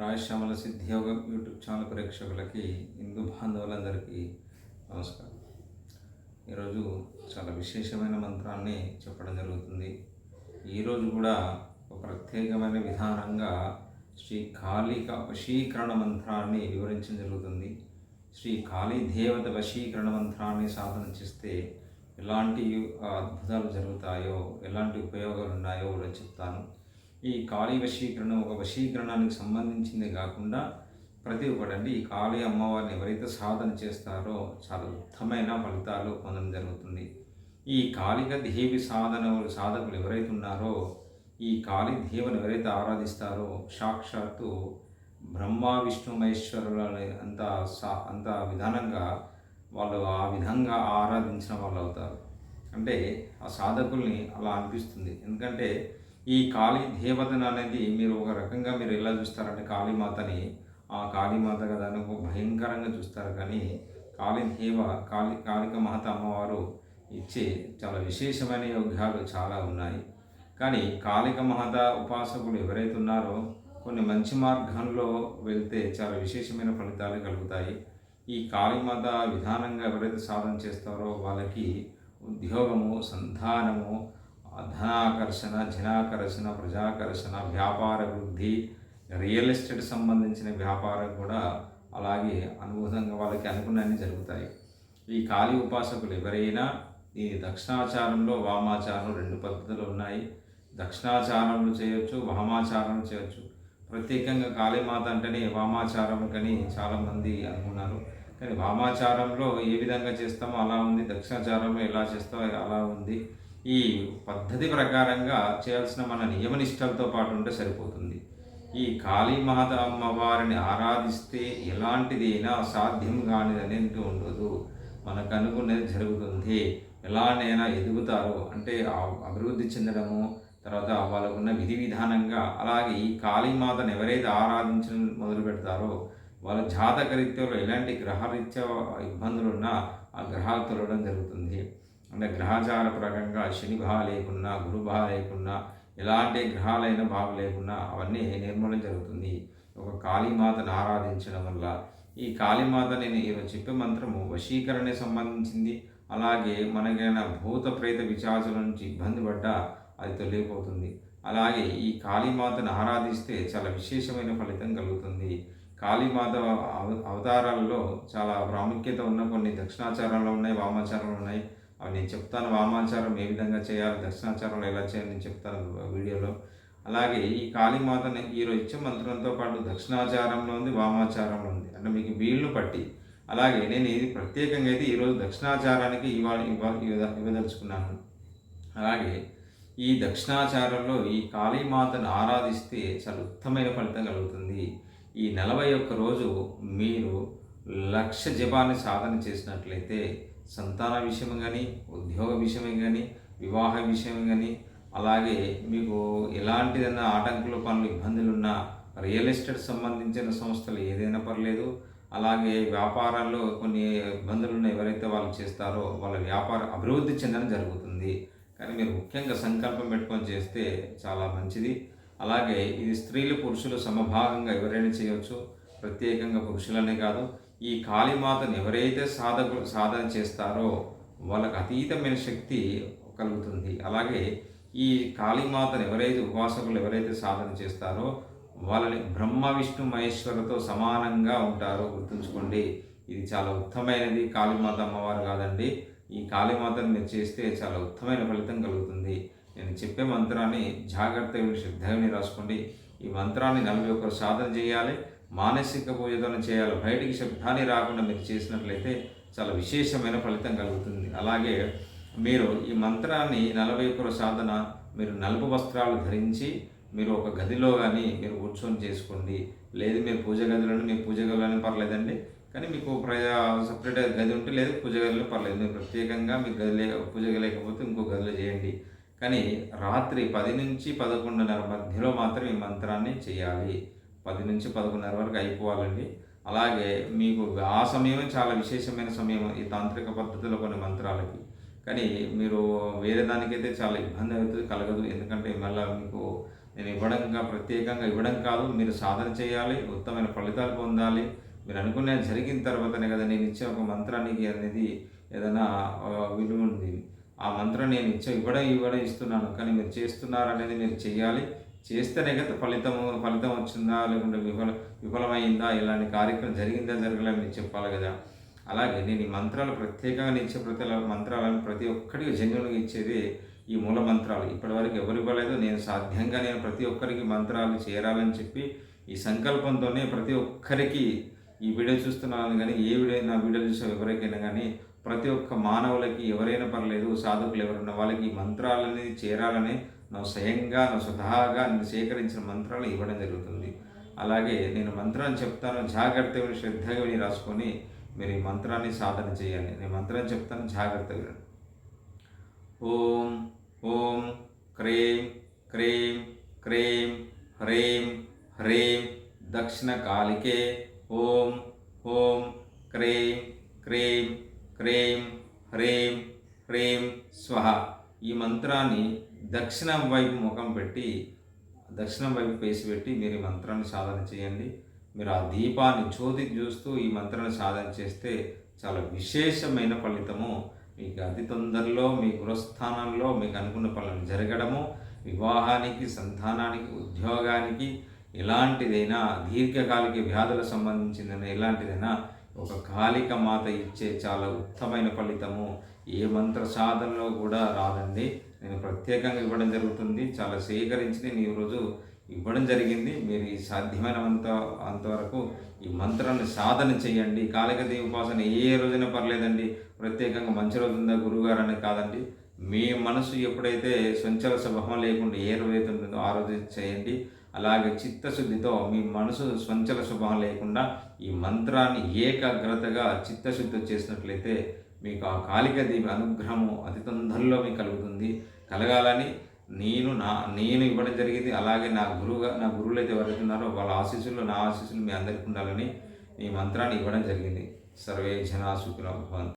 Rajashyamala సిద్ధియోగ YouTube channel ప్రేక్షకులకి హిందూ బాంధవులందరికీ నమస్కారం. ఈరోజు చాలా విశేషమైన మంత్రాన్ని చెప్పడం జరుగుతుంది. ఈరోజు కూడా ఒక ప్రత్యేకమైన విధానంగా శ్రీ కాళిక వశీకరణ మంత్రాన్ని వివరించడం జరుగుతుంది. శ్రీ కాళీ దేవత వశీకరణ మంత్రాన్ని సాధన చేస్తే ఎలాంటి అద్భుతాలు జరుగుతాయో ఎలాంటి ఉపయోగాలు ఉన్నాయో కూడా చెప్తాను. ఈ కాళీ వశీకరణం ఒక వశీకరణానికి సంబంధించింది కాకుండా ప్రతి ఒక్కటి ఈ కాళీ అమ్మవారిని ఎవరైతే సాధన చేస్తారో చాలా ఉత్తమైన ఫలితాలు పొందడం జరుగుతుంది. ఈ కాళిక దేవి సాధన సాధకులు ఎవరైతే ఉన్నారో ఈ కాళీ దేవను ఎవరైతే ఆరాధిస్తారో సాక్షాత్తు బ్రహ్మ విష్ణు మహేశ్వరుల అంత సా అంత విధానంగా వాళ్ళు ఆ విధంగా ఆరాధించిన వాళ్ళు అవుతారు. అంటే ఆ సాధకుల్ని అలా అనిపిస్తుంది. ఎందుకంటే ఈ కాళీ దేవతను అనేది మీరు ఒక రకంగా మీరు ఎలా చూస్తారంటే కాళీమాతని ఆ కాళీమాత కదా అని ఒక భయంకరంగా చూస్తారు. కానీ కాళీ దేవ కాళీ కాళిక మాత అమ్మవారు ఇచ్చే చాలా విశేషమైన యోగ్యాలు చాలా ఉన్నాయి. కానీ కాళిక మహత ఉపాసకులు ఎవరైతే ఉన్నారో కొన్ని మంచి మార్గంలో వెళ్తే చాలా విశేషమైన ఫలితాలు కలుగుతాయి. ఈ కాళీమాత విధానంగా ఎవరైతే సాధన చేస్తారో వాళ్ళకి ఉద్యోగము సంధానము ధనాకర్షణ జనాకర్షణ ప్రజాకర్షణ వ్యాపార వృద్ధి రియల్ ఎస్టేట్ సంబంధించిన వ్యాపారం కూడా అలాగే అనుభూతంగా వాళ్ళకి అనుకున్నన్ని జరుగుతాయి. ఈ కాళీ ఉపాసకులు ఎవరైనా ఈ దక్షిణాచారంలో వామాచారం రెండు పద్ధతులు ఉన్నాయి. దక్షిణాచారంలో చేయొచ్చు వామాచారం చేయొచ్చు. ప్రత్యేకంగా కాళీమాత అంటేనే వామాచారం కానీ చాలామంది అనుకున్నారు. కానీ వామాచారంలో ఏ విధంగా చేస్తామో అలా ఉంది దక్షిణాచారంలో ఎలా చేస్తామో అలా ఉంది. ఈ పద్ధతి ప్రకారంగా చేయాల్సిన మన నియమనిష్టలతో పాటు ఉంటే సరిపోతుంది. ఈ కాళీమాత అమ్మవారిని ఆరాధిస్తే ఎలాంటిదైనా అసాధ్యం కానిది అనేది ఉండదు. మనకు అనుకున్నది జరుగుతుంది. ఎలానైనా ఎదుగుతారో. అంటే అభివృద్ధి చెందడము తర్వాత వాళ్ళకున్న విధి విధానంగా అలాగే ఈ కాళీమాతను ఎవరైతే ఆరాధించడం మొదలు పెడతారో వాళ్ళ జాతకరీత్యంలో ఎలాంటి గ్రహరీత్యా ఇబ్బందులు ఉన్నా ఆ గ్రహాలు తొలగడం జరుగుతుంది. అంటే గ్రహాచార ప్రకంగా శని బాధ లేకున్నా గురు బాధ లేకున్నా ఎలాంటి గ్రహాలైన బాధ లేకున్నా అవన్నీ నిర్మూలన జరుగుతుంది. ఒక కాళీమాతను ఆరాధించడం వల్ల ఈ కాళీమాత నేను చెప్పే మంత్రము వశీకరణ సంబంధించింది. అలాగే మనకైనా భూత ప్రేత విచాసుల నుంచి ఇబ్బంది పడ్డా అది తొలగిపోతుంది. అలాగే ఈ కాళీమాతను ఆరాధిస్తే చాలా విశేషమైన ఫలితం కలుగుతుంది. కాళీమాత అవతారాలలో చాలా ప్రాముఖ్యత ఉన్న కొన్ని దక్షిణాచారాలు ఉన్నాయి వామాచారాలు ఉన్నాయి. అవి నేను చెప్తాను వామాచారం ఏ విధంగా చేయాలి దక్షిణాచారంలో ఎలా చేయాలి నేను చెప్తాను వీడియోలో. అలాగే ఈ కాళీమాతని ఈరోజు ఇచ్చే మంత్రంతో పాటు దక్షిణాచారంలో ఉంది వామాచారంలో ఉంది. అంటే మీకు వీళ్ళు పట్టి అలాగే నేను ఇది ప్రత్యేకంగా అయితే ఈరోజు దక్షిణాచారానికి ఇవాళ ఇవ్వ ఇవ్వదలుచుకున్నాను. అలాగే ఈ దక్షిణాచారంలో ఈ కాళీమాతను ఆరాధిస్తే చాలా ఉత్తమైన ఫలితం కలుగుతుంది. ఈ నలభై ఒక్క రోజు మీరు లక్ష జపాన్ని సాధన చేసినట్లయితే సంతాన విషయం కానీ ఉద్యోగ విషయమే కానీ వివాహ విషయం కానీ అలాగే మీకు ఎలాంటిదైనా ఆటంకులు పనులు ఇబ్బందులు ఉన్నా రియల్ ఎస్టేట్ సంబంధించిన సంస్థలు ఏదైనా పర్లేదు. అలాగే వ్యాపారాల్లో కొన్ని ఇబ్బందులు ఉన్న ఎవరైతే వాళ్ళు చేస్తారో వాళ్ళ వ్యాపార అభివృద్ధి చెందడం జరుగుతుంది. కానీ మీరు ముఖ్యంగా సంకల్పం పెట్టుకొని చేస్తే చాలా మంచిది. అలాగే ఇది స్త్రీలు పురుషులు సమభాగంగా ఎవరైనా చేయవచ్చు ప్రత్యేకంగా పురుషులనే కాదు ఈ కాళీమాతను ఎవరైతే సాధకు సాధన చేస్తారో వాళ్ళకు అతీతమైన శక్తి కలుగుతుంది. అలాగే ఈ కాళీమాతను ఎవరైతే ఉపాసకులు ఎవరైతే సాధన చేస్తారో వాళ్ళని బ్రహ్మ విష్ణు మహేశ్వరులతో సమానంగా ఉంటారో గుర్తుంచుకోండి. ఇది చాలా ఉత్తమైనది కాళీమాత అమ్మవారు కాదండి. ఈ కాళీమాతను మీరు చేస్తే చాలా ఉత్తమైన ఫలితం కలుగుతుంది. నేను చెప్పే మంత్రాన్ని జాగ్రత్తగా శ్రద్ధగా రాసుకోండి. ఈ మంత్రాన్ని నలభై ఒక్కరు సాధన చేయాలి. మానసిక పూజతోనే చేయాలి బయటికి శబ్దాన్ని రాకుండా మీరు చేసినట్లయితే చాలా విశేషమైన ఫలితం కలుగుతుంది. అలాగే మీరు ఈ మంత్రాన్ని నలభై ఒక్కరు సాధన మీరు నలుపు వస్త్రాలు ధరించి మీరు ఒక గదిలో కానీ మీరు కూర్చొని చేసుకోండి. లేదు మీరు పూజ గదిలోనే మీ పూజ గదిలోనే పర్లేదండి. కానీ మీకు ప్రజా సపరేట్ గది ఉంటే లేదు పూజ గదిలో పర్లేదు. మీరు ప్రత్యేకంగా మీకు గది పూజ లేకపోతే ఇంకో గదిలో చేయండి. కానీ రాత్రి పది నుంచి పదకొండున్నర మధ్యలో మాత్రం ఈ మంత్రాన్ని చేయాలి. పది నుంచి పదకొండున్నర వరకు అయిపోవాలండి. అలాగే మీకు ఆ సమయమే చాలా విశేషమైన సమయం ఈ తాంత్రిక పద్ధతిలో కొన్ని మంత్రాలకి. కానీ మీరు వేరే దానికైతే చాలా ఇబ్బంది అవుతుంది కలగదు. ఎందుకంటే మళ్ళీ మీకు నేను ఇవ్వడంగా ప్రత్యేకంగా ఇవ్వడం కాదు. మీరు సాధన చేయాలి ఉత్తమైన ఫలితాలు పొందాలి. మీరు అనుకునే జరిగిన తర్వాతనే కదా నేను ఇచ్చే ఒక మంత్రానికి అనేది ఏదైనా విలువ ఉంది. ఆ మంత్రం నేను ఇచ్చే ఇవ్వడం ఇవ్వడం ఇస్తున్నాను. కానీ మీరు చేస్తున్నారనేది మీరు చేయాలి చేస్తేనే కదా ఫలితము ఫలితం వచ్చిందా లేకుంటే విఫల విఫలమైందా ఇలాంటి కార్యక్రమం జరిగిందా జరగలేదని మీరు చెప్పాలి కదా. అలాగే నేను ఈ మంత్రాలు ప్రత్యేకంగా ఇచ్చే ప్రతి మంత్రాలను ప్రతి ఒక్కరికి జన్యులుగా ఇచ్చేది ఈ మూల మంత్రాలు. ఇప్పటివరకు ఎవరు ఇవ్వలేదు. నేను సాధ్యంగా నేను ప్రతి ఒక్కరికి మంత్రాలు చేరాలని చెప్పి ఈ సంకల్పంతోనే ప్రతి ఒక్కరికి ఈ వీడియో చూస్తున్నాను. కానీ ఏ వీడియో నా వీడియో చూసే ఎవరికైనా కానీ ప్రతి ఒక్క మానవులకి ఎవరైనా పర్లేదు సాధకులు ఎవరున్న వాళ్ళకి ఈ మంత్రాలని చేరాలని నా స్వయంగా నా స్వతహాగా నేను సేకరించిన మంత్రాలు ఇవ్వడం జరుగుతుంది. అలాగే నేను మంత్రాన్ని చెప్తాను జాగ్రత్తగా విని, శ్రద్ధగా విని రాసుకొని మీరు ఈ మంత్రాన్ని సాధన చేయాలి. నేను మంత్రం చెప్తాను జాగ్రత్తగా వినండి ఓం ఓం క్రీం క్రీం క్రీం హ్రీం హ్రీం దక్షిణ కాళికే ఓం ఓం క్రీం క్రీం క్రీం హ్రీం హ్రీం స్వహ. ఈ మంత్రాన్ని దక్షిణం వైపు ముఖం పెట్టి దక్షిణం వైపు పేసి పెట్టి మీరు ఈ మంత్రాన్ని సాధన చేయండి. మీరు ఆ దీపాన్ని జ్యోతి చూస్తూ ఈ మంత్రాన్ని సాధన చేస్తే చాలా విశేషమైన ఫలితము. మీకు అతి తొందరలో మీ గృహస్థానంలో మీకు అనుకున్న పనులు జరగడము వివాహానికి సంతానానికి ఉద్యోగానికి ఎలాంటిదైనా దీర్ఘకాలిక వ్యాధులకు సంబంధించిన ఎలాంటిదైనా ఒక కాళిక మాత ఇచ్చే చాలా ఉత్తమైన ఫలితము. ఏ మంత్ర సాధనలో కూడా రాదండి. నేను ప్రత్యేకంగా ఇవ్వడం జరుగుతుంది. చాలా సేకరించి నేను ఈరోజు ఇవ్వడం జరిగింది. మీరు ఈ సాధ్యమైనంత అంతవరకు ఈ మంత్రాన్ని సాధన చేయండి. కాళిక ఉపాసన ఏ రోజున పర్లేదండి. ప్రత్యేకంగా మంచి రోజు ఉందా గురువుగారు అనేది కాదండి. మీ మనసు ఎప్పుడైతే సంచల స్వభావం లేకుండా ఏ రోజైతే ఉంటుందో ఆ రోజు చేయండి. అలాగే చిత్తశుద్ధితో మీ మనసు స్వంచల స్వభావం లేకుండా ఈ మంత్రాన్ని ఏకాగ్రతగా చిత్తశుద్ధి చేసినట్లయితే మీకు ఆ కాళిక దేవి అనుగ్రహము అతి తొందరలో మీకు కలుగుతుంది. కలగాలని నేను నా నేను ఇవ్వడం జరిగింది. అలాగే నా గురువుగా నా గురువులు అయితే ఎవరైతే ఉన్నారో వాళ్ళ ఆశీస్సులు నా ఆశీస్సులు మీ అందరికీ ఉండాలని ఈ మంత్రాన్ని ఇవ్వడం జరిగింది. సర్వే జనా సుఖినో భవంతు.